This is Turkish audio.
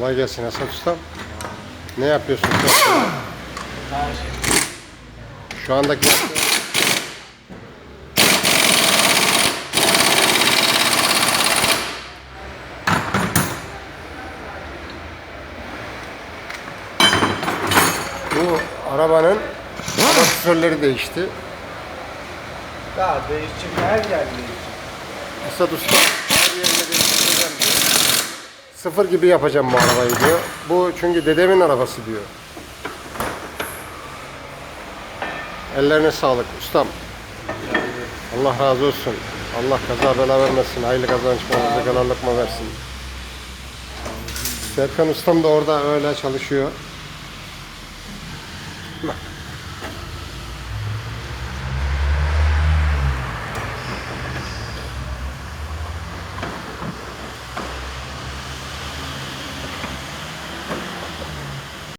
Kolay gelsin Esat Ustam. Ne yapıyorsun? Şu andaki Bu arabanın amortisörleri değişti. Daha değişim her yer değişim. Esat Usta sıfır gibi yapacağım bu arabayı diyor. Bu çünkü dedemin arabası diyor. Ellerine sağlık ustam. Allah razı olsun. Allah kaza bela vermesin. Hayırlı kazanç bana zekalarlıkma versin. Serkan ustam da orada öyle çalışıyor. Bak.